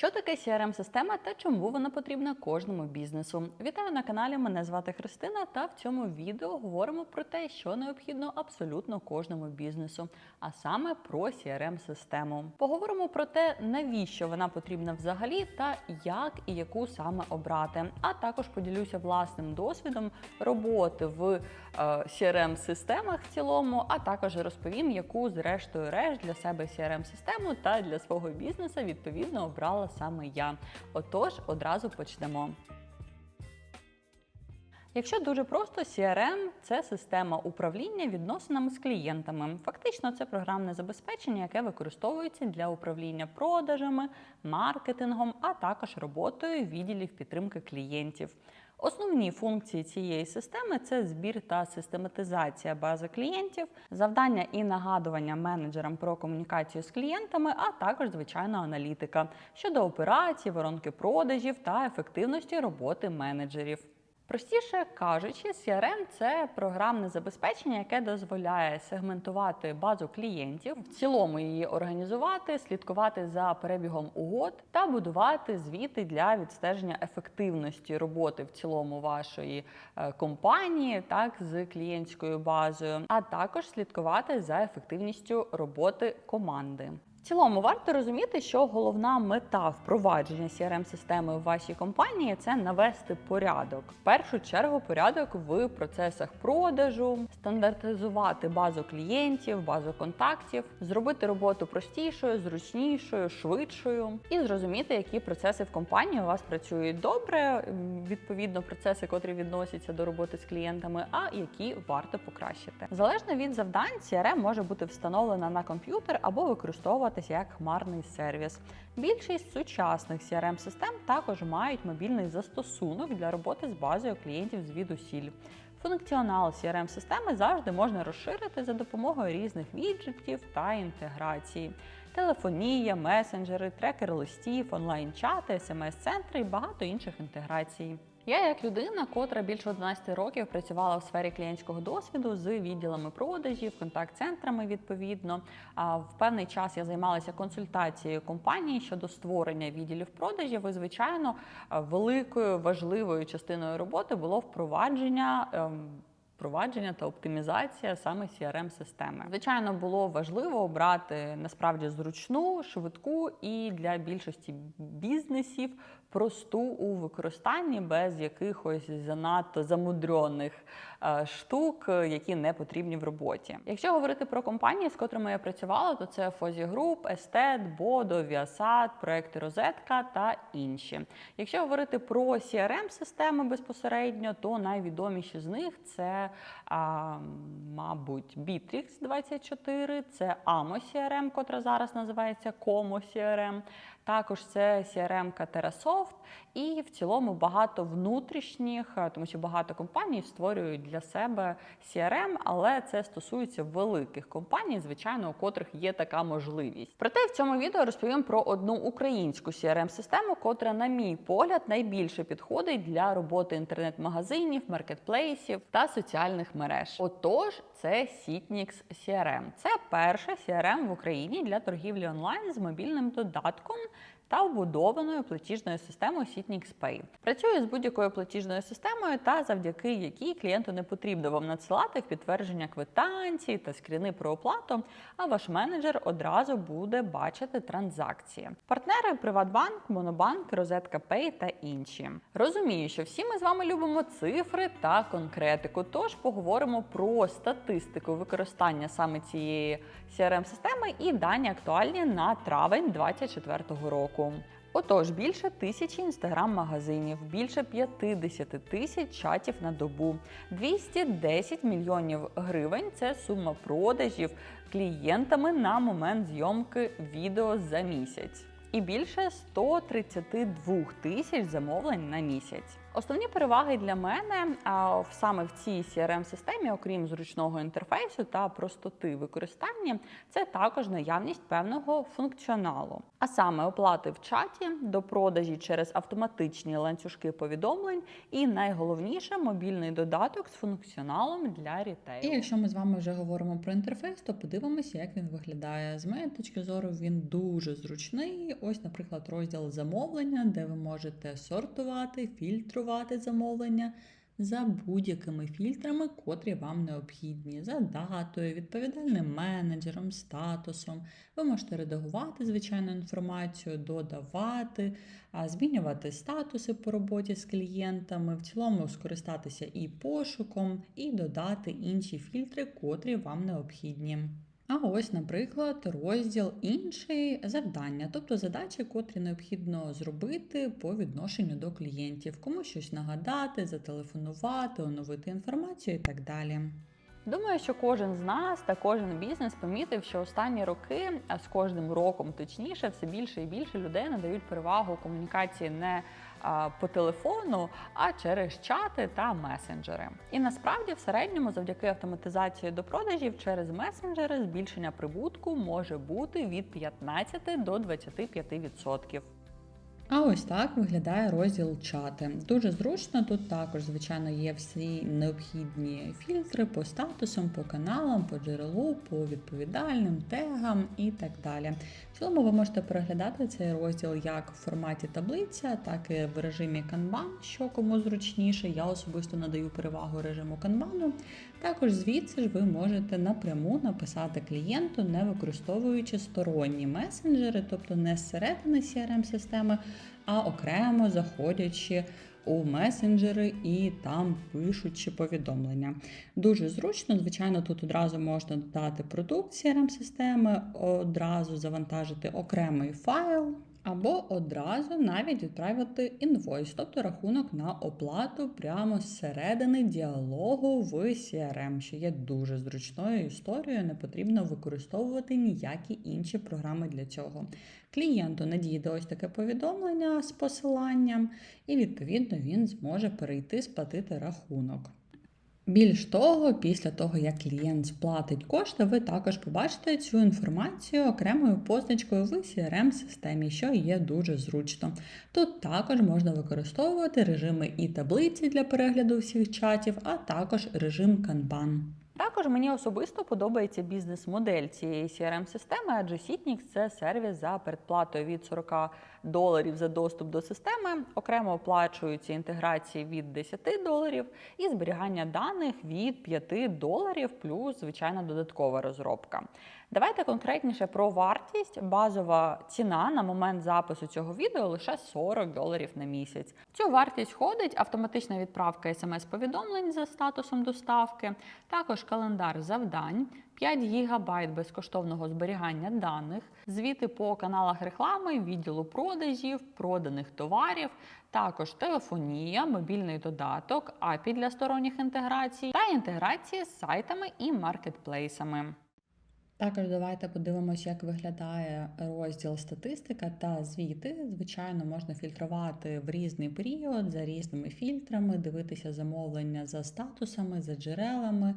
Що таке crm система та чому вона потрібна кожному бізнесу? Вітаю на каналі. Мене звати Христина. Та в цьому відео говоримо про те, що необхідно абсолютно кожному бізнесу, а саме про crm систему Поговоримо про те, навіщо вона потрібна взагалі, та як і яку саме обрати. А також поділюся власним досвідом роботи в crm системах в цілому, а також розповім, яку зрештою решт для себе crm систему та для свого бізнесу відповідно обрала саме я. Отож, одразу почнемо. Якщо дуже просто, CRM – це система управління відносинами з клієнтами. Фактично, це програмне забезпечення, яке використовується для управління продажами, маркетингом, а також роботою відділів підтримки клієнтів. Основні функції цієї системи це збір та систематизація бази клієнтів, завдання і нагадування менеджерам про комунікацію з клієнтами, а також звичайно аналітика щодо операцій, воронки продажів та ефективності роботи менеджерів. Простіше кажучи, CRM – це програмне забезпечення, яке дозволяє сегментувати базу клієнтів, в цілому її організувати, слідкувати за перебігом угод та будувати звіти для відстеження ефективності роботи в цілому вашої е, компанії, так з клієнтською базою, а також слідкувати за ефективністю роботи команди. Цілому варто розуміти, що головна мета впровадження crm системи в вашій компанії це навести порядок. В першу чергу порядок в процесах продажу, стандартизувати базу клієнтів, базу контактів, зробити роботу простішою, зручнішою, швидшою і зрозуміти, які процеси в компанії у вас працюють добре, відповідно, процеси, котрі відносяться до роботи з клієнтами, а які варто покращити. Залежно від завдань, CRM може бути встановлена на комп'ютер або використовувати як хмарний сервіс. Більшість сучасних crm систем також мають мобільний застосунок для роботи з базою клієнтів звідусіль. Функціонал crm системи завжди можна розширити за допомогою різних віджитів та інтеграції. Телефонія, месенджери, трекер листів, онлайн-чати, смс-центри і багато інших інтеграцій. Я, як людина, котра більше 11 років працювала в сфері клієнтського досвіду з відділами продажів, контакт-центрами відповідно. А в певний час я займалася консультацією компанії щодо створення відділів продажів. І, звичайно, великою важливою частиною роботи було впровадження. Впровадження та оптимізація саме crm системи Звичайно, було важливо обрати насправді зручну, швидку і для більшості бізнесів просту у використанні без якихось занадто замудрених е, штук, які не потрібні в роботі. Якщо говорити про компанії, з котрими я працювала, то це Фозі Груп, Естет, Бодо, Віасад, проекти Розетка та інші. Якщо говорити про crm системи безпосередньо, то найвідоміші з них це, а, мабуть, Bittrex 24, це Amo CRM, котра зараз називається Como CRM, також це CRM Terrasoft і в цілому багато внутрішніх, е, тому що багато компаній створюють для себе CRM, але це стосується великих компаній, звичайно, у котрих є така можливість. Проте в цьому відео розповім про одну українську crm систему котра, на мій погляд, найбільше підходить для роботи інтернет-магазинів, маркетплейсів та соціальних мереж. Отож, це Sitnix CRM. Це перша CRM в Україні для торгівлі онлайн з мобільним додатком та вбудованою платіжною системою Pay. Працює з будь-якою платіжною системою, та завдяки якій клієнту не потрібно вам надсилати підтвердження квитанції та скріни про оплату, а ваш менеджер одразу буде бачити транзакції. Партнери Приватбанк, Монобанк, Розетка Pay та інші. Розумію, що всі ми з вами любимо цифри та конкретику. Тож поговоримо про статистику використання саме цієї crm системи і дані актуальні на травень 2024 року року. Отож, більше тисячі інстаграм-магазинів, більше 50 тисяч чатів на добу, 210 мільйонів гривень це сума продажів клієнтами на момент зйомки відео за місяць. І більше 132 тисяч замовлень на місяць. Основні переваги для мене а, саме в цій crm системі окрім зручного інтерфейсу та простоти використання, це також наявність певного функціоналу. А саме оплати в чаті, до продажі через автоматичні ланцюжки повідомлень, і найголовніше мобільний додаток з функціоналом для І якщо ми з вами вже говоримо про інтерфейс, то подивимося, як він виглядає. З моєї точки зору, він дуже зручний. Ось, наприклад, розділ замовлення, де ви можете сортувати, фільтрувати замовлення за будь-якими фільтрами, котрі вам необхідні, за датою, відповідальним менеджером, статусом. Ви можете редагувати звичайну інформацію, додавати, змінювати статуси по роботі з клієнтами, в цілому скористатися і пошуком, і додати інші фільтри, котрі вам необхідні. А ось, наприклад, розділ інший завдання, тобто задачі, котрі необхідно зробити по відношенню до клієнтів, кому щось нагадати, зателефонувати, оновити інформацію і так далі. Думаю, що кожен з нас та кожен бізнес помітив, що останні роки, а з кожним роком точніше, все більше і більше людей надають перевагу комунікації не по телефону, а через чати та месенджери. І насправді, в середньому, завдяки автоматизації до продажів через месенджери збільшення прибутку може бути від 15 до 25%. А ось так виглядає розділ чати. Дуже зручно. Тут також, звичайно, є всі необхідні фільтри по статусам, по каналам, по джерелу, по відповідальним тегам і так далі. В цілому ви можете переглядати цей розділ як в форматі таблиця, так і в режимі Kanban, що кому зручніше. Я особисто надаю перевагу режиму Kanban. Також звідси ж ви можете напряму написати клієнту, не використовуючи сторонні месенджери, тобто не зсередини CRM-системи, а окремо заходячи у месенджери і там пишучи повідомлення. Дуже зручно, звичайно, тут одразу можна додати продукт CRM-системи, одразу завантажити окремий файл. Або одразу навіть відправити інвойс, тобто рахунок на оплату прямо зсередини діалогу в CRM, що є дуже зручною історією, не потрібно використовувати ніякі інші програми для цього. Клієнту надійде ось таке повідомлення з посиланням, і відповідно він зможе перейти сплатити рахунок. Більш того, після того, як клієнт сплатить кошти, ви також побачите цю інформацію окремою позначкою в CRM-системі, що є дуже зручно. Тут також можна використовувати режими і таблиці для перегляду всіх чатів, а також режим Kanban. Також мені особисто подобається бізнес-модель цієї CRM-системи, адже Sitnix – це сервіс за передплатою від 40 доларів за доступ до системи, окремо оплачуються інтеграції від 10 доларів і зберігання даних від 5 доларів, плюс звичайна додаткова розробка. Давайте конкретніше про вартість. Базова ціна на момент запису цього відео лише 40 доларів на місяць. Цю вартість входить автоматична відправка смс-повідомлень за статусом доставки, також календар завдань. 5 ГБ безкоштовного зберігання даних, звіти по каналах реклами, відділу продажів, проданих товарів, також телефонія, мобільний додаток, API для сторонніх інтеграцій та інтеграції з сайтами і маркетплейсами. Також давайте подивимося, як виглядає розділ статистика та звіти. Звичайно, можна фільтрувати в різний період за різними фільтрами, дивитися замовлення за статусами, за джерелами,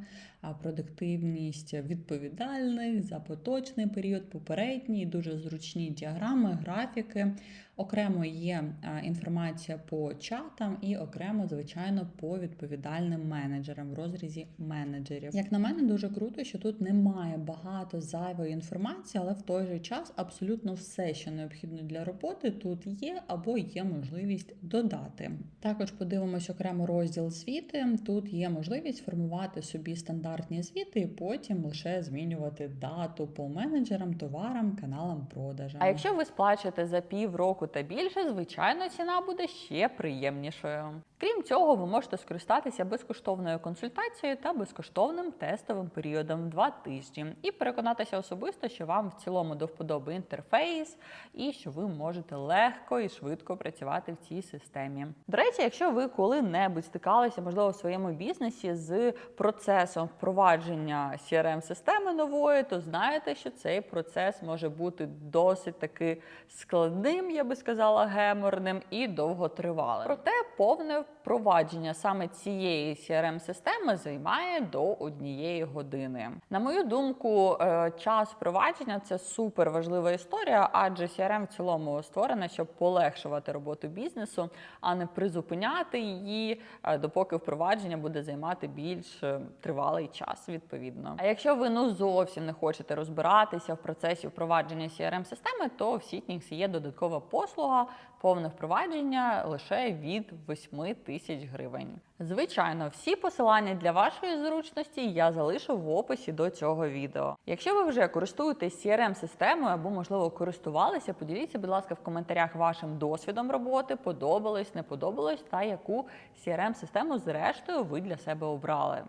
продуктивність відповідальних за поточний період, попередній, дуже зручні діаграми, графіки. Окремо є інформація по чатам і окремо, звичайно, по відповідальним менеджерам в розрізі менеджерів. Як на мене, дуже круто, що тут немає багато зайвої інформації, але в той же час абсолютно все, що необхідно для роботи, тут є або є можливість додати. Також подивимось окремо розділ звіти. Тут є можливість формувати собі стандартні звіти і потім лише змінювати дату по менеджерам, товарам, каналам продажам. А якщо ви сплачуєте за півроку та більше, звичайно, ціна буде ще приємнішою. Крім цього, ви можете скористатися безкоштовною консультацією та безкоштовним тестовим періодом 2 тижні і переконатися особисто, що вам в цілому до вподоби інтерфейс і що ви можете легко і швидко працювати в цій системі. До речі, якщо ви коли-небудь стикалися, можливо, в своєму бізнесі з процесом впровадження crm системи нової, то знаєте, що цей процес може бути досить таки складним, я би сказала, геморним і довготривалим. Проте повне впровадження саме цієї crm системи займає до однієї години. На мою думку, е, час впровадження це супер важлива історія, адже CRM в цілому створена, щоб полегшувати роботу бізнесу, а не призупиняти її, е, допоки впровадження буде займати більш е, тривалий час. Відповідно. А якщо ви ну зовсім не хочете розбиратися в процесі впровадження crm системи то в Сітнікс є додаткова послуга, повне впровадження лише від 8 тисяч гривень. Звичайно, всі посилання для вашої зручності я залишу в описі до цього відео. Якщо ви вже користуєтесь crm системою або, можливо, користувалися, поділіться, будь ласка, в коментарях вашим досвідом роботи, подобалось, не подобалось, та яку crm систему зрештою ви для себе обрали.